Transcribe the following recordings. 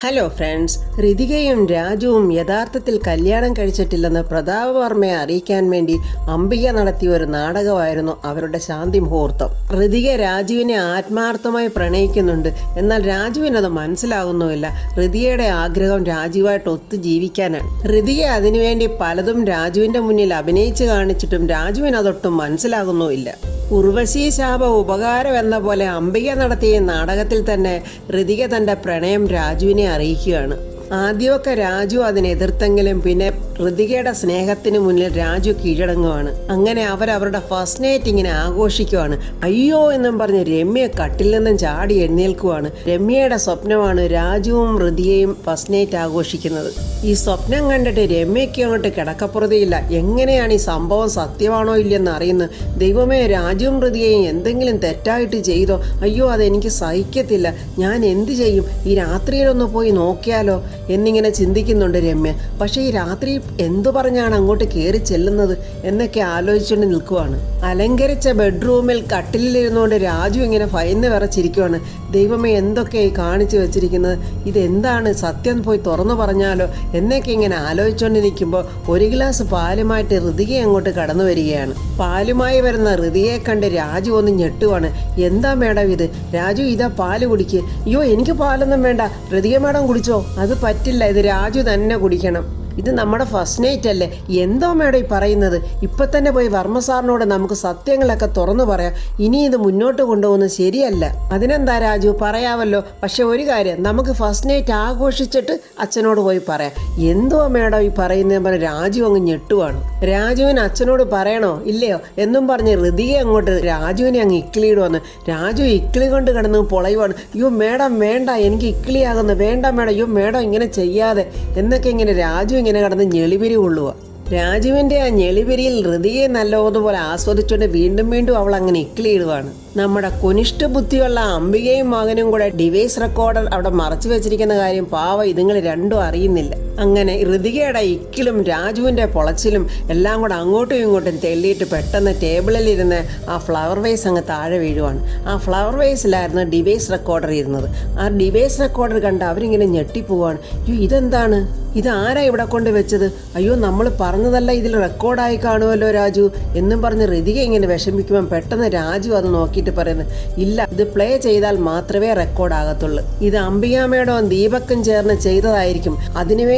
Hello friends ഋതികയും രാജുവും യഥാർത്ഥത്തിൽ കല്യാണം കഴിച്ചിട്ടില്ലെന്ന് പ്രതാപവർമ്മയെ അറിയിക്കാൻ വേണ്ടി അംബിക നടത്തിയ ഒരു നാടകമായിരുന്നു അവരുടെ ശാന്തി മുഹൂർത്തം. ഋതിക രാജുവിനെ ആത്മാർത്ഥമായി പ്രണയിക്കുന്നുണ്ട്. എന്നാൽ രാജുവിനത് മനസ്സിലാകുന്നുമില്ല. ഋതികയുടെ ആഗ്രഹം രാജുവായിട്ട് ഒത്തു ജീവിക്കാനാണ്. ഋതിക അതിനുവേണ്ടി പലതും രാജുവിന്റെ മുന്നിൽ അഭിനയിച്ചു കാണിച്ചിട്ടും രാജുവിനതൊട്ടും മനസ്സിലാകുന്നുമില്ല. ഉർവശി ശാപ ഉപകാരം എന്ന പോലെ അംബിക നടത്തിയ നാടകത്തിൽ തന്നെ ഋതിക തന്റെ പ്രണയം രാജുവിനെ അറിയിക്കുകയാണ്. ആദ്യമൊക്കെ രാജു അതിനെതിർത്തെങ്കിലും പിന്നെ ഋതികയുടെ സ്നേഹത്തിന് മുന്നിൽ രാജു കീഴടങ്ങുവാണ്. അങ്ങനെ അവരവരുടെ ഫസ്റ്റ് നൈറ്റ് ഇങ്ങനെ ആഘോഷിക്കുവാണ്. അയ്യോ എന്നും പറഞ്ഞ് രമ്യ കട്ടിൽ നിന്നും ചാടി എഴുന്നേൽക്കുവാണ്. രമ്യയുടെ സ്വപ്നമാണ് രാജുവും ഋതികയും ഫസ്റ്റ് നൈറ്റ് ആഘോഷിക്കുന്നത്. ഈ സ്വപ്നം കണ്ടിട്ട് രമ്യയ്ക്ക് അങ്ങോട്ട് കിടക്കപ്പുറതയില്ല. എങ്ങനെയാണ് ഈ സംഭവം സത്യമാണോ ഇല്ലെന്ന് അറിയുന്നത്? ദൈവമേ രാജുവും ഋതികയും എന്തെങ്കിലും തെറ്റായിട്ട് ചെയ്തോ? അയ്യോ അതെനിക്ക് സഹിക്കത്തില്ല. ഞാൻ എന്ത് ചെയ്യും? ഈ രാത്രിയിലൊന്ന് പോയി നോക്കിയാലോ? എന്നിങ്ങനെ ചിന്തിക്കുന്നുണ്ട് രമ്യ. പക്ഷേ ഈ രാത്രി എന്തു പറഞ്ഞാണ് അങ്ങോട്ട് കയറി ചെല്ലുന്നത് എന്നൊക്കെ ആലോചിച്ചുകൊണ്ട് നിൽക്കുവാണ്. അലങ്കരിച്ച ബെഡ്റൂമിൽ കട്ടിലിരുന്നുകൊണ്ട് രാജു ഇങ്ങനെ ഭയന്ന് വിറച്ചിരിക്കുവാണ്. ദൈവമേ എന്തൊക്കെയായി കാണിച്ചു വെച്ചിരിക്കുന്നത്? ഇതെന്താണ്? സത്യം പോയി തുറന്നു പറഞ്ഞാലോ? എന്നൊക്കെ ഇങ്ങനെ ആലോചിച്ചുകൊണ്ട് നിൽക്കുമ്പോൾ ഒരു ഗ്ലാസ് പാലുമായിട്ട് ഋതിക അങ്ങോട്ട് കടന്നു വരികയാണ്. പാലുമായി വരുന്ന ഋതിയെ കണ്ട് രാജു ഒന്ന് ഞെട്ടുവാണ്. എന്താ മേഡം ഇത്? രാജു ഇതാ പാൽ കുടിക്ക്. അയ്യോ എനിക്ക് പാലൊന്നും വേണ്ട. ഋതിക മേഡം കുടിച്ചോ? അത് പറ്റില്ല. ഇത് രാജു തന്നെ കുടിക്കണം. ഇത് നമ്മുടെ ഫസ്റ്റ് നൈറ്റ് അല്ലേ? എന്തോ മേഡം ഈ പറയുന്നത്. ഇപ്പം തന്നെ പോയി വർമ്മ സാറിനോട് നമുക്ക് സത്യങ്ങളൊക്കെ തുറന്നു പറയാം. ഇനി ഇത് മുന്നോട്ട് കൊണ്ടുപോകുന്നത് ശരിയല്ല. അതിനെന്താ രാജു? പറയാമല്ലോ. പക്ഷെ ഒരു കാര്യം നമുക്ക് ഫസ്റ്റ് നൈറ്റ് ആഘോഷിച്ചിട്ട് അച്ഛനോട് പോയി പറയാം. എന്തോ മേഡം ഈ പറയുന്നത് പറഞ്ഞ രാജു അങ്ങ് ഞെട്ടുവാണ്. രാജുവിന് അച്ഛനോട് പറയണോ? ഇല്ലയോ? എന്നും പറഞ്ഞ് ഋതിയെ അങ്ങോട്ട് രാജുവിനെ അങ്ങ് ഇക്കിളിയിടുവന്ന് രാജു ഇക്കിളി കൊണ്ട് കിടന്ന് പൊളയുവാണ്. അയ്യോ മേഡം വേണ്ട എനിക്ക് ഇക്കിളിയാകുന്നു. വേണ്ട മേഡം അയ്യോ മേഡം ഇങ്ങനെ ചെയ്യാതെ. എന്നൊക്കെ ഇങ്ങനെ രാജു ഇങ്ങനെ കടന്ന് ഞെളിപിരി കൊള്ളുക രാജുവിന്റെ ആ ഞെളിപിരിയിൽ ഋതിയെ നല്ലതുപോലെ ആസ്വദിച്ചുകൊണ്ട് വീണ്ടും വീണ്ടും അവൾ അങ്ങനെ ഇക്കിളിയിടുവാണ്. നമ്മുടെ കുനിഷ്ഠ ബുദ്ധിയുള്ള അംബികയും മകനും കൂടെ ഡിവൈസ് റെക്കോർഡർ അവിടെ മറച്ചു വെച്ചിരിക്കുന്ന കാര്യം പാവ ഇതുങ്ങൾ രണ്ടും അറിയുന്നില്ല. അങ്ങനെ ഋതികയുടെ ഇക്കിലും രാജുവിന്റെ പൊളച്ചിലും എല്ലാം കൂടെ അങ്ങോട്ടും ഇങ്ങോട്ടും തെള്ളിയിട്ട് പെട്ടെന്ന് ടേബിളിലിരുന്ന് ആ ഫ്ലവർ വേസ് അങ്ങ് താഴെ വീഴുവാണ്. ആ ഫ്ലവർ വേസിലായിരുന്നു ഡിവൈസ് റെക്കോർഡർ ഇരുന്നത്. ആ ഡിവൈസ് റെക്കോർഡർ കണ്ട് അവരിങ്ങനെ ഞെട്ടിപ്പോവാണ്. അയ്യോ ഇതെന്താണ്? ഇത് ആരാ ഇവിടെ കൊണ്ട് വെച്ചത്? അയ്യോ നമ്മൾ പറഞ്ഞതല്ല ഇതിൽ റെക്കോർഡായി കാണുമല്ലോ രാജു എന്നും പറഞ്ഞ് ഋതിക ഇങ്ങനെ വിഷമിക്കുമ്പോൾ പെട്ടെന്ന് രാജു അത് നോക്കിയിട്ട് പറയുന്നത് ഇല്ല ഇത് പ്ലേ ചെയ്താൽ മാത്രമേ റെക്കോർഡ് ആകത്തുള്ളൂ ഇത് അംബികാമേടവും ദീപക്കും ചേർന്ന് ചെയ്തതായിരിക്കും.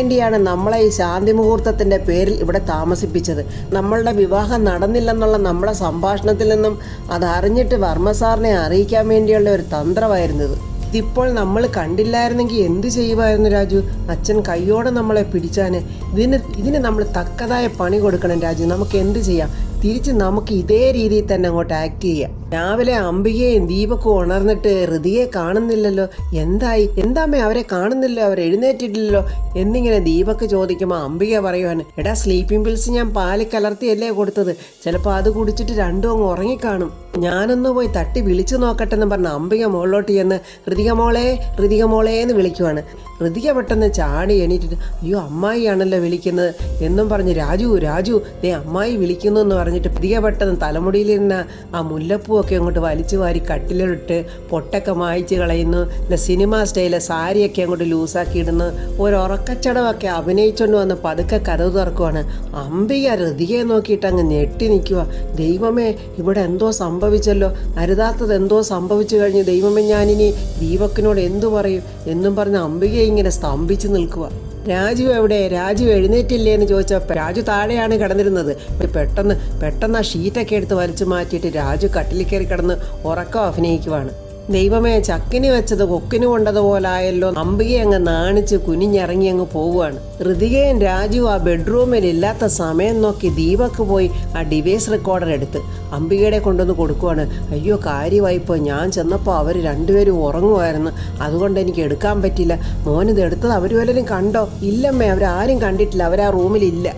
അതിനുവേണ്ടിയാണ് നമ്മളെ ഈ ശാന്തി മുഹൂർത്തത്തിന്റെ പേരിൽ ഇവിടെ താമസിപ്പിച്ചത്. നമ്മളുടെ വിവാഹം നടന്നില്ലെന്നുള്ള നമ്മളെ സംഭാഷണത്തിൽ നിന്നും അതറിഞ്ഞിട്ട് വർമ്മ സാറിനെ അറിയിക്കാൻ വേണ്ടിയുള്ള ഒരു തന്ത്രമായിരുന്നത് ഇതിപ്പോൾ നമ്മൾ കണ്ടില്ലായിരുന്നെങ്കിൽ എന്ത് ചെയ്യുമായിരുന്നു രാജു? അച്ഛൻ കയ്യോടെ നമ്മളെ പിടിച്ചാന് ഇതിന് ഇതിന് നമ്മൾ തക്കതായ പണി കൊടുക്കണം രാജു. നമുക്ക് എന്ത് ചെയ്യാം? തിരിച്ച് നമുക്ക് ഇതേ രീതിയിൽ തന്നെ അങ്ങോട്ട് ആക്ട് ചെയ്യാം. രാവിലെ അംബികയും ദീപക്കും ഉണർന്നിട്ട് ഹൃതിയെ കാണുന്നില്ലല്ലോ. എന്തായി? എന്താമ്മേ അവരെ കാണുന്നില്ല അവർ എഴുന്നേറ്റിട്ടില്ലല്ലോ? എന്നിങ്ങനെ ദീപക്ക് ചോദിക്കുമ്പോൾ അംബിക പറയുവാണ് എടാ സ്ലീപ്പിംഗ് പിൽസ് ഞാൻ പാൽ കലർത്തിയല്ലേ കൊടുത്തത്. ചിലപ്പോൾ അത് കുടിച്ചിട്ട് രണ്ടും അങ്ങ് ഉറങ്ങിക്കാണും. ഞാനൊന്ന് പോയി തട്ടി വിളിച്ചു നോക്കട്ടെ എന്ന് പറഞ്ഞ അംബിക മുകളിലോട്ട് ചെന്ന് ഹൃതിക മോളെ ഹൃതിക മോളെ എന്ന് വിളിക്കുവാണ്. ഹൃതിക പെട്ടെന്ന് ചാടി എണീറ്റിട്ട് അയ്യോ അമ്മായിയാണല്ലോ വിളിക്കുന്നത് എന്നും പറഞ്ഞ് രാജു രാജു നീ അമ്മായി വിളിക്കുന്നു എന്ന് പറഞ്ഞിട്ട് ഹൃതിക പെട്ടെന്ന് തലമുടിയിലിരുന്ന ആ മുല്ലപ്പൂവൊക്കെ അങ്ങോട്ട് വലിച്ചു വാരി കട്ടിലിട്ട് പൊട്ടൊക്കെ മായ്ച്ച് കളയുന്നു. പിന്നെ സിനിമ സ്റ്റൈലെ സാരിയൊക്കെ അങ്ങോട്ട് ലൂസാക്കി ഇടുന്നു. ഒരു ഉറക്കച്ചടവൊക്കെ അഭിനയിച്ചുകൊണ്ട് വന്ന് പതുക്കെ കഥവ് തുറക്കുവാണ്. അമ്പിക ഹൃതികയെ നോക്കിയിട്ട് അങ്ങ് ഞെട്ടി നിൽക്കുക ദൈവമേ ഇവിടെ എന്തോ സംഭവിച്ചല്ലോ? അരുതാത്തത് എന്തോ സംഭവിച്ചു കഴിഞ്ഞ്. ദൈവമേ ഞാനിനി ദീപക്കിനോട് എന്തു പറയും? എന്നും പറഞ്ഞ് അമ്പികയെ ഇങ്ങനെ സ്തംഭിച്ചു നിൽക്കുക രാജു എവിടെ? രാജു എഴുന്നേറ്റില്ലേ എന്ന് ചോദിച്ചപ്പോൾ രാജു താഴെയാണ് കിടന്നിരുന്നത്. പെട്ടെന്ന് പെട്ടെന്ന് ആ ഷീറ്റൊക്കെ എടുത്ത് വലിച്ചു മാറ്റിയിട്ട് രാജു കട്ടിലിൽ കയറി കിടന്ന് ഉറക്കം അഭിനയിക്കുവാണ്. ദൈവമേ ചക്കിന് വെച്ചത് കൊക്കിന് കൊണ്ടതുപോലായല്ലോ. അമ്പികയെ അങ്ങ് നാണിച്ച് കുനിഞ്ഞിറങ്ങി അങ്ങ് പോവുകയാണ്. ഋതികയും രാജു ആ ബെഡ്റൂമിൽ ഇല്ലാത്ത സമയം നോക്കി ദീപക്ക് പോയി ആ ഡിവൈസ് റെക്കോർഡർ എടുത്ത് അമ്പികയുടെ കൊണ്ടുവന്ന് കൊടുക്കുവാണ്. അയ്യോ കാര്യമായിപ്പോൾ ഞാൻ ചെന്നപ്പോൾ അവർ രണ്ടുപേരും ഉറങ്ങുമായിരുന്നു. അതുകൊണ്ട് എനിക്ക് എടുക്കാൻ പറ്റില്ല. മോനിത് എടുത്തത് അവർ വല്ലതും കണ്ടോ? ഇല്ലമ്മേ അവരാരും കണ്ടിട്ടില്ല. അവർ ആ റൂമിലില്ല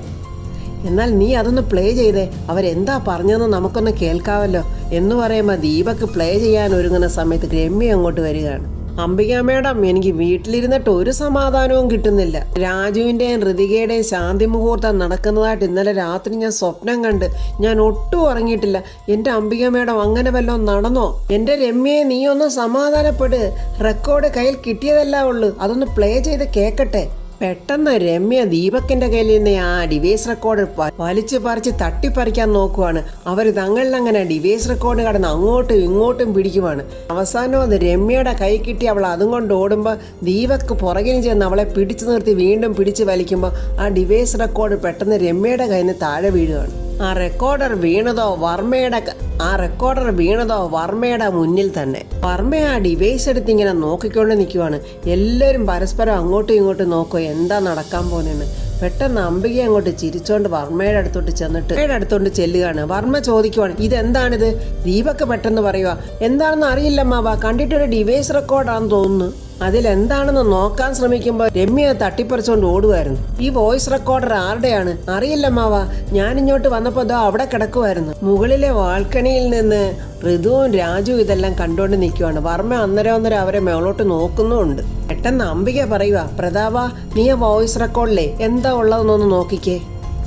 എന്നാൽ നീ അതൊന്ന് പ്ലേ ചെയ്തേ. അവരെന്താ പറഞ്ഞതെന്ന് നമുക്കൊന്ന് കേൾക്കാവല്ലോ. എന്ന് പറയുമ്പോൾ ദീപക്ക് പ്ലേ ചെയ്യാൻ ഒരുങ്ങുന്ന സമയത്ത് രമ്യ അങ്ങോട്ട് വരികയാണ്. അംബിക മേഡം എനിക്ക് വീട്ടിലിരുന്നിട്ട് ഒരു സമാധാനവും കിട്ടുന്നില്ല. രാജുവിന്റെയും ഋതികയുടെയും ശാന്തി മുഹൂർത്തം നടക്കുന്നതായിട്ട് ഇന്നലെ രാത്രി ഞാൻ സ്വപ്നം കണ്ട് ഞാൻ ഒട്ടും ഉറങ്ങിയിട്ടില്ല. എന്റെ അംബിക മേഡം അങ്ങനെ വല്ലതും നടന്നോ? എന്റെ രമ്യയെ നീ ഒന്ന് സമാധാനപ്പെട്. റെക്കോർഡ് കയ്യിൽ കിട്ടിയതല്ല ഉള്ളു. അതൊന്ന് പ്ലേ ചെയ്ത് കേക്കട്ടെ. പെട്ടെന്ന് രമ്യ ദീപക്കിന്റെ കയ്യിൽ നിന്ന് ആ ഡിവൈസ് റെക്കോർഡ് വലിച്ചു പറിച്ച് തട്ടിപ്പറിക്കാൻ നോക്കുവാണ്. അവർ തങ്ങളിൽ അങ്ങനെ ഡിവൈസ് റെക്കോർഡ് കടന്ന് അങ്ങോട്ടും ഇങ്ങോട്ടും പിടിക്കുവാണ്. അവസാനം അത് രമ്യയുടെ കൈ കിട്ടി അവൾ അതും കൊണ്ട് ഓടുമ്പോൾ ദീപക്ക് പുറകിന് ചെന്ന് അവളെ പിടിച്ചു നിർത്തി വീണ്ടും പിടിച്ച് വലിക്കുമ്പോൾ ആ ഡിവൈസ് റെക്കോർഡ് പെട്ടെന്ന് രമ്യയുടെ കയ്യിൽ നിന്ന് താഴെ വീഴുകയാണ്. ആ റെക്കോർഡർ വീണതോ വർമ്മയുടെ ആ റെക്കോർഡർ വീണതോ വർമ്മയുടെ മുന്നിൽ തന്നെ. വർമ്മ ആ ഡിവൈസ് എടുത്ത് ഇങ്ങനെ നോക്കിക്കൊണ്ട് നിൽക്കുവാണ് എല്ലാവരും പരസ്പരം അങ്ങോട്ടും ഇങ്ങോട്ടും നോക്കുക എന്താ നടക്കാൻ പോകുന്നതെന്ന് പെട്ടെന്ന് അമ്പിക അങ്ങോട്ട് ചിരിച്ചോണ്ട് വർമ്മയുടെ അടുത്തോട്ട് ചെന്നിട്ട് വർമ്മയുടെ അടുത്തോട്ട് ചെല്ലുകയാണ്. വർമ്മ ചോദിക്കുവാണ് ഇതെന്താണിത്? ദീപക്ക് പെട്ടെന്ന് പറയുക എന്താണെന്ന് അറിയില്ല മാവാ കണ്ടിട്ടൊരു ഡിവൈസ് റെക്കോർഡാണെന്ന് തോന്നുന്നു. അതിലെന്താണെന്ന് നോക്കാൻ ശ്രമിക്കുമ്പോൾ രമ്യ തട്ടിപ്പറിച്ചുകൊണ്ട് ഓടുമായിരുന്നു ഈ വോയിസ് റെക്കോർഡർ ആരുടെയാണ്? അറിയില്ല മാവ. ഞാൻ ഇങ്ങോട്ട് വന്നപ്പോൾ ദാ അവിടെ കിടക്കുമായിരുന്നു മുകളിലെ വാൾക്കണിയിൽ നിന്ന് ഋതുവും രാജു ഇതെല്ലാം കണ്ടുകൊണ്ട് നിൽക്കുവാണ് വർമ്മ അന്നേരം അന്നേരം അവരെ മേളോട്ട് നോക്കുന്നുമുണ്ട്. പെട്ടെന്ന് അംബിക പറയുക പ്രതാപ നീ ആ വോയിസ് റെക്കോർഡിലെ എന്താ ഉള്ളതെന്നൊന്ന് നോക്കിക്കേ.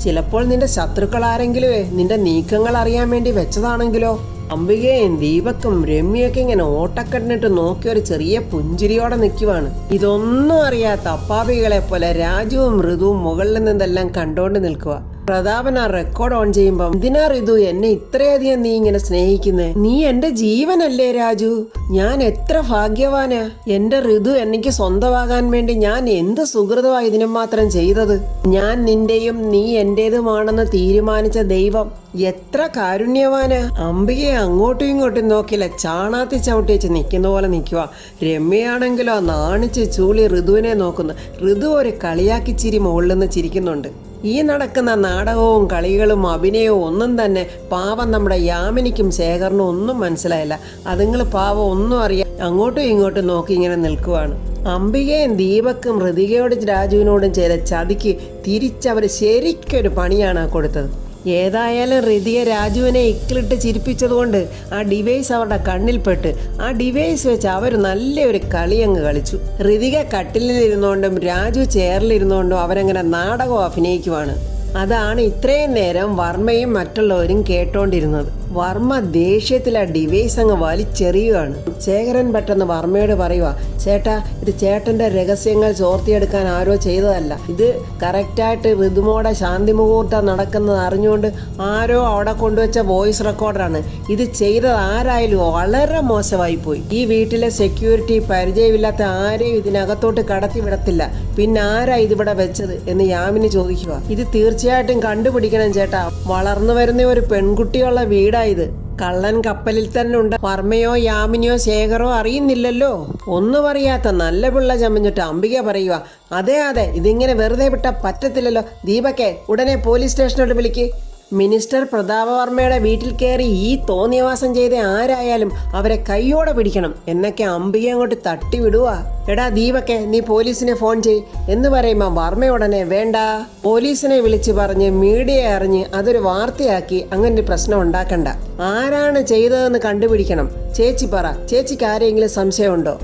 ചിലപ്പോൾ നിന്റെ ശത്രുക്കൾ ആരെങ്കിലും നിന്റെ നീക്കങ്ങൾ അറിയാൻ വേണ്ടി വെച്ചതാണെങ്കിലോ? അംബികയും ദീപക്കും രമ്യൊക്കെ ഇങ്ങനെ ഓട്ടക്കണ്ണിട്ട് നോക്കി ഒരു ചെറിയ പുഞ്ചിരിയോടെ നിൽക്കുവാണ്. ഇതൊന്നും അറിയാത്ത അപ്പാപികളെ പോലെ രാജുവും ഋതുവും മുകളിൽ നിന്നെല്ലാം കണ്ടോണ്ട് നിൽക്കുക പ്രതാപൻ ആ റെക്കോർഡ് ഓൺ ചെയ്യുമ്പോൾ എന്തിനാ ഋതു എന്നെ ഇത്രയധികം നീ ഇങ്ങനെ സ്നേഹിക്കുന്നേ? നീ എന്റെ ജീവനല്ലേ രാജു? ഞാൻ എത്ര ഭാഗ്യവാനാ? എന്റെ ഋതു എനിക്ക് സ്വന്തമാകാൻ വേണ്ടി ഞാൻ എന്ത് സുഹൃതമാ ഇതിനും മാത്രം ചെയ്തത്? ഞാൻ നിന്റെയും നീ എന്റേതുമാണെന്ന് തീരുമാനിച്ച ദൈവം എത്ര കാരുണ്യവാനാ? അംബികയെ അങ്ങോട്ടും ഇങ്ങോട്ടും നോക്കില്ല ചാണാത്തി ചവിട്ടി വെച്ച് നിൽക്കുന്ന പോലെ നിൽക്കുക രമ്യയാണെങ്കിലോ നാണിച്ച് ചൂളി ഋതുവിനെ നോക്കുന്നു. ഋതു ഒരു കളിയാക്കി ചിരി മുകളിൽ നിന്ന് ചിരിക്കുന്നുണ്ട്. ഈ നടക്കുന്ന നാടകവും കളികളും അഭിനയവും ഒന്നും തന്നെ പാവം നമ്മുടെ യാമിനിക്കും ശേഖറിനും ഒന്നും മനസ്സിലായില്ല. അതുങ്ങൾ പാവം ഒന്നും അറിയാം അങ്ങോട്ടും ഇങ്ങോട്ടും നോക്കി ഇങ്ങനെ നിൽക്കുവാണ്. അംബികയും ദീപക്കും ഹൃതികയോടും രാജുവിനോടും ചെയ്ത ചതിക്ക് തിരിച്ചവർ ശരിക്കൊരു പണിയാണ് കൊടുത്തത്. ഏതായാലും ഹൃതിയ രാജുവിനെ ഇക്കിളിട്ട് ചിരിപ്പിച്ചതുകൊണ്ട് ആ ഡിവൈസ് അവരുടെ കണ്ണിൽപ്പെട്ട് ആ ഡിവൈസ് വെച്ച് അവർ നല്ലൊരു കളിയങ്ങ് കളിച്ചു. ഹൃതിക കട്ടിലിരുന്നുകൊണ്ടും രാജു ചെയറിലിരുന്നുകൊണ്ടും അവരങ്ങനെ നാടകം അഭിനയിക്കുവാണ്. അതാണ് ഇത്രയും നേരം വർമ്മയും മറ്റുള്ളവരും കേട്ടോണ്ടിരുന്നത്. വർമ്മ ദേഷ്യത്തിൽ ആ ഡിവൈസ് അങ്ങ് വലിച്ചെറിയുകയാണ് ശേഖരൻ പെട്ടെന്ന് വർമ്മയോട് പറയുക ചേട്ടാ ഇത് ചേട്ടന്റെ രഹസ്യങ്ങൾ ചോർത്തിയെടുക്കാൻ ആരോ ചെയ്തതല്ല. ഇത് കറക്റ്റായിട്ട് ഋതുമോടെ ശാന്തി മുഹൂർത്തം നടക്കുന്നത് അറിഞ്ഞുകൊണ്ട് ആരോ അവിടെ കൊണ്ടുവച്ച വോയിസ് റെക്കോർഡറാണ്. ഇത് ചെയ്തത് ആരായാലും വളരെ മോശമായി പോയി ഈ വീട്ടിലെ സെക്യൂരിറ്റി പരിചയമില്ലാത്ത ആരെയും ഇതിനകത്തോട്ട് കടത്തി വിടത്തില്ല. പിന്നെ ആരാ ഇതിവിടെ വെച്ചത്? എന്ന് യാമിന് ചോദിക്കുക ഇത് തീർച്ചയായിട്ടും കണ്ടുപിടിക്കണം ചേട്ടാ. വളർന്നു വരുന്ന ഒരു പെൺകുട്ടിയുള്ള വീടാ ഇത്. കള്ളൻ കപ്പലിൽ തന്നെ ഉണ്ട്. വർമ്മയോ യാമിനിയോ ശേഖരോ അറിയുന്നില്ലല്ലോ. ഒന്നും അറിയാത്ത നല്ല പിള്ള ചമഞ്ഞിട്ട് അംബിക പറയുക അതെ അതെ ഇതിങ്ങനെ വെറുതെ വിട്ടാൽ പറ്റത്തില്ലല്ലോ. ദീപക്കെ ഉടനെ പോലീസ് സ്റ്റേഷനോട് വിളിക്ക്. മിനിസ്റ്റർ പ്രതാപവർമ്മയുടെ വീട്ടിൽ കയറി ഈ തോന്നിയവാസം ചെയ്ത ആരായാലും അവരെ കൈയോടെ പിടിക്കണം. എന്നൊക്കെ അംബിക അങ്ങോട്ട് തട്ടിവിടുക എടാ ദീപക്കെ നീ പോലീസിനെ ഫോൺ ചെയ് എന്ന് പറയുമ്പോൾ വർമ്മ ഉടനെ വേണ്ട. പോലീസിനെ വിളിച്ച് പറഞ്ഞ് മീഡിയ അറിഞ്ഞ് അതൊരു വാർത്തയാക്കി അങ്ങനെ ഒരു പ്രശ്നം ഉണ്ടാക്കണ്ട. ആരാണ് ചെയ്തതെന്ന് കണ്ടുപിടിക്കണം. ചേച്ചി പറ. ചേച്ചിക്ക് ആരെങ്കിലും സംശയമുണ്ടോ?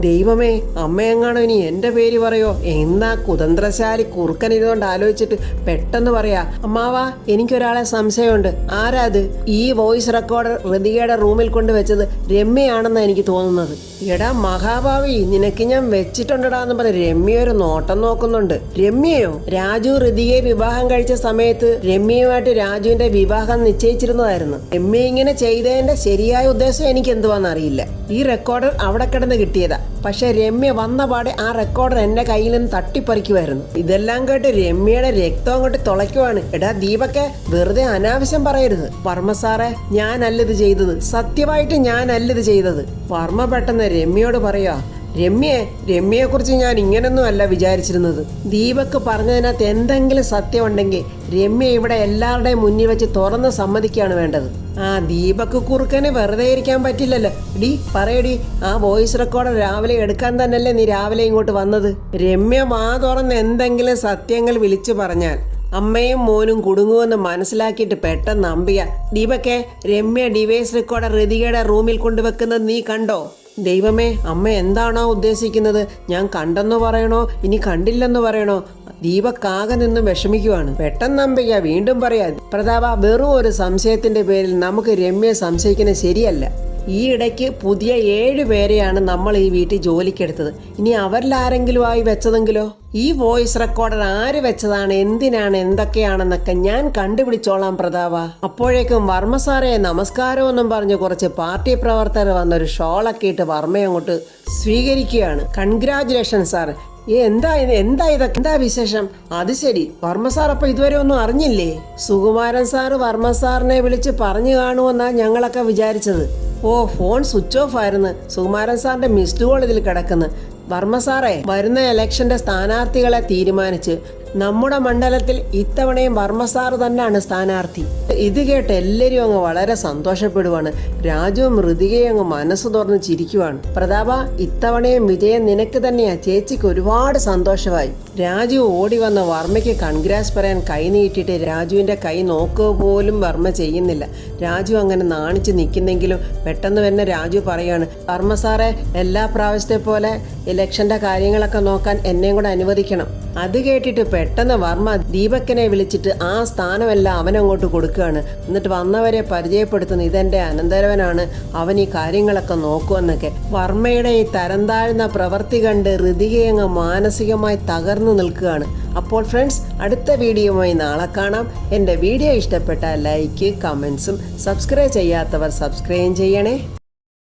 ദൈവമേ അമ്മയെങ്ങാണോ ഇനി എന്റെ പേര് പറയോ? എന്നാ കുതന്ത്രശാലി കുറുക്കൻ ഇരുന്നുകൊണ്ട് ആലോചിച്ചിട്ട് പെട്ടെന്ന് പറയാ അമ്മാവാ എനിക്കൊരാളെ സംശയമുണ്ട്. ആരാ അത് ഈ വോയിസ് റെക്കോർഡർ ഹൃതികയുടെ റൂമിൽ കൊണ്ട് വെച്ചത് രമ്യയാണെന്നാണ് എനിക്ക് തോന്നുന്നത്. എടാ മഹാഭാവി നിനക്ക് ഞാൻ വെച്ചിട്ടുണ്ടടാ എന്ന് പറഞ്ഞ് രമ്യ ഒരു നോട്ടം നോക്കുന്നുണ്ട്. രമ്യയോ? രാജു ഹൃതികയെ വിവാഹം കഴിച്ച സമയത്ത് രമ്യയുമായിട്ട് രാജുവിന്റെ വിവാഹം നിശ്ചയിച്ചിരുന്നതായിരുന്നു. രമ്യ ഇങ്ങനെ ചെയ്തതിന്റെ ശരിയായ ഉദ്ദേശം എനിക്ക് എന്തുവാന്നറിയില്ല ഈ റെക്കോർഡർ അവിടെ കിടന്ന് കിട്ടിയതാ. പക്ഷെ രമ്യ വന്ന പാടെ ആ റെക്കോർഡർ എന്റെ കയ്യിൽ നിന്ന് തട്ടിപ്പറിക്കുമായിരുന്നു ഇതെല്ലാം കേട്ട് രമ്യയുടെ രക്തം അങ്ങോട്ട് തുളയ്ക്കുവാണ്. എടാ ദീപക്കെ വെറുതെ അനാവശ്യം പറയരുത്. വർമ്മ സാറേ ഞാനല്ല ഇത് ചെയ്തത്. സത്യമായിട്ട് ഞാനല്ല ഇത് ചെയ്തത്. വർമ്മ പെട്ടെന്ന് രമ്യയോട് പറയാ രമ്യയെ കുറിച്ച് ഞാൻ ഇങ്ങനൊന്നും അല്ല വിചാരിച്ചിരുന്നത്. ദീപക്ക് പറഞ്ഞതിനകത്ത് എന്തെങ്കിലും സത്യം ഉണ്ടെങ്കിൽ രമ്യ ഇവിടെ എല്ലാവരുടെയും മുന്നിൽ വെച്ച് തുറന്ന് സമ്മതിക്കുകയാണ് വേണ്ടത്. ആ ദീപക് കുറുക്കനെ വെറുതെ ഇരിക്കാൻ പറ്റില്ലല്ലോ. ഡി പറയടി ആ വോയിസ് റെക്കോർഡർ രാവിലെ എടുക്കാൻ തന്നെയല്ലേ നീ രാവിലെ ഇങ്ങോട്ട് വന്നത്? രമ്യ മാ തുറന്ന് എന്തെങ്കിലും സത്യങ്ങൾ വിളിച്ചു പറഞ്ഞാൽ അമ്മയും മോനും കുടുങ്ങുമെന്ന് മനസ്സിലാക്കിയിട്ട് പെട്ടെന്ന് അമ്പിയ ദീപക്കെ രമ്യ ഡിവൈസ് റെക്കോർഡർ ഋതികയുടെ റൂമിൽ കൊണ്ടുവെക്കുന്നത് നീ കണ്ടോ? ദൈവമേ അമ്മ എന്താണോ ഉദ്ദേശിക്കുന്നത്? ഞാൻ കണ്ടെന്ന് പറയണോ? ഇനി കണ്ടില്ലെന്ന് പറയണോ? ദീപക്കാകെ നിന്നും വിഷമിക്കുവാണ്. പെട്ടെന്ന് അമ്പയ്യ വീണ്ടും പറയാ പ്രതാപ വെറും ഒരു സംശയത്തിന്റെ പേരിൽ നമുക്ക് രമ്യ സംശയിക്കുന്നത് ശരിയല്ല. ഈ ഇടയ്ക്ക് പുതിയ ഏഴ് പേരെയാണ് നമ്മൾ ഈ വീട്ടിൽ ജോലിക്കെടുത്തത്. ഇനി അവരിൽ ആരെങ്കിലും ആയി വെച്ചതെങ്കിലോ? ഈ വോയിസ് റെക്കോർഡർ ആര് വെച്ചതാണ് എന്തിനാണ് എന്തൊക്കെയാണെന്നൊക്കെ ഞാൻ കണ്ടുപിടിച്ചോളാം പ്രതാപ. അപ്പോഴേക്കും വർമ്മ സാറേ നമസ്കാരം എന്നും പറഞ്ഞ് കുറച്ച് പാർട്ടി പ്രവർത്തകർ വന്നൊരു ഷോളൊക്കെ ഇട്ട് വർമ്മയെ അങ്ങോട്ട് സ്വീകരിക്കുകയാണ്. കൺഗ്രാചുലേഷൻ സാർ ഏ എന്താ ഇത്? എന്താ ഇതൊക്കെ എന്താ വിശേഷം? അത് ശരി. വർമ്മ സാർ അപ്പൊ ഇതുവരെ ഒന്നും അറിഞ്ഞില്ലേ? സുകുമാരൻ സാറ് വർമ്മ സാറിനെ വിളിച്ച് പറഞ്ഞു കാണുമെന്നാ ഞങ്ങളൊക്കെ വിചാരിച്ചത്. ഓ ഫോൺ സ്വിച്ച് ഓഫ് ആയിരുന്നു. സുകുമാരൻ സാറിന്റെ മിസ്ഡ് കോൾ ഇതിൽ കിടക്കുന്നു. വർമ്മ സാറേ വരുന്ന ഇലക്ഷന്റെ സ്ഥാനാർത്ഥികളെ തീരുമാനിച്ച് നമ്മുടെ മണ്ഡലത്തിൽ ഇത്തവണയും വർമ്മ സാറ് തന്നെയാണ് സ്ഥാനാർത്ഥി. ഇത് കേട്ട് എല്ലാവരും അങ്ങ് വളരെ സന്തോഷപ്പെടുവാണ്. രാജുവും മൃതികയും അങ്ങ് മനസ്സ് തുറന്ന് ചിരിക്കുവാണ്. പ്രതാപ ഇത്തവണയും വിജയം നിനക്ക് തന്നെയാ. ചേച്ചിക്ക് ഒരുപാട് സന്തോഷമായി. രാജു ഓടി വന്ന വർമ്മയ്ക്ക് കൺഗ്രാസ് പറയാൻ കൈ നീട്ടിയിട്ട് രാജുവിന്റെ കൈ നോക്കുക പോലും വർമ്മ ചെയ്യുന്നില്ല. രാജു അങ്ങനെ നാണിച്ച് നിൽക്കുന്നെങ്കിലും പെട്ടെന്ന് തന്നെ രാജു പറയാണ് വർമ്മ സാറേ എല്ലാ പ്രാവശ്യത്തെ പോലെ ഇലക്ഷന്റെ കാര്യങ്ങളൊക്കെ നോക്കാൻ എന്നെയും കൂടെ അനുവദിക്കണം. അത് കേട്ടിട്ട് പെട്ടെന്ന് വർമ്മ ദീപക്കനെ വിളിച്ചിട്ട് ആ സ്ഥാനമെല്ലാം അവനങ്ങോട്ട് കൊടുക്കുകയാണ്. എന്നിട്ട് വന്നവരെ പരിചയപ്പെടുത്തുന്നു ഇതെന്റെ അനന്തരവനാണ്. അവൻ ഈ കാര്യങ്ങളൊക്കെ നോക്കുമെന്നൊക്കെ വർമ്മയുടെ ഈ തരം താഴ്ന്ന പ്രവൃത്തി കണ്ട് ഋതികയങ്ങ് മാനസികമായി തകർന്നു നിൽക്കുകയാണ്. അപ്പോൾ ഫ്രണ്ട്സ് അടുത്ത വീഡിയോയുമായി നാളെ കാണാം. എന്റെ വീഡിയോ ഇഷ്ടപ്പെട്ടാൽ ലൈക്ക് കമൻസും സബ്സ്ക്രൈബ് ചെയ്യാത്തവർ സബ്സ്ക്രൈബ് ചെയ്യണേ.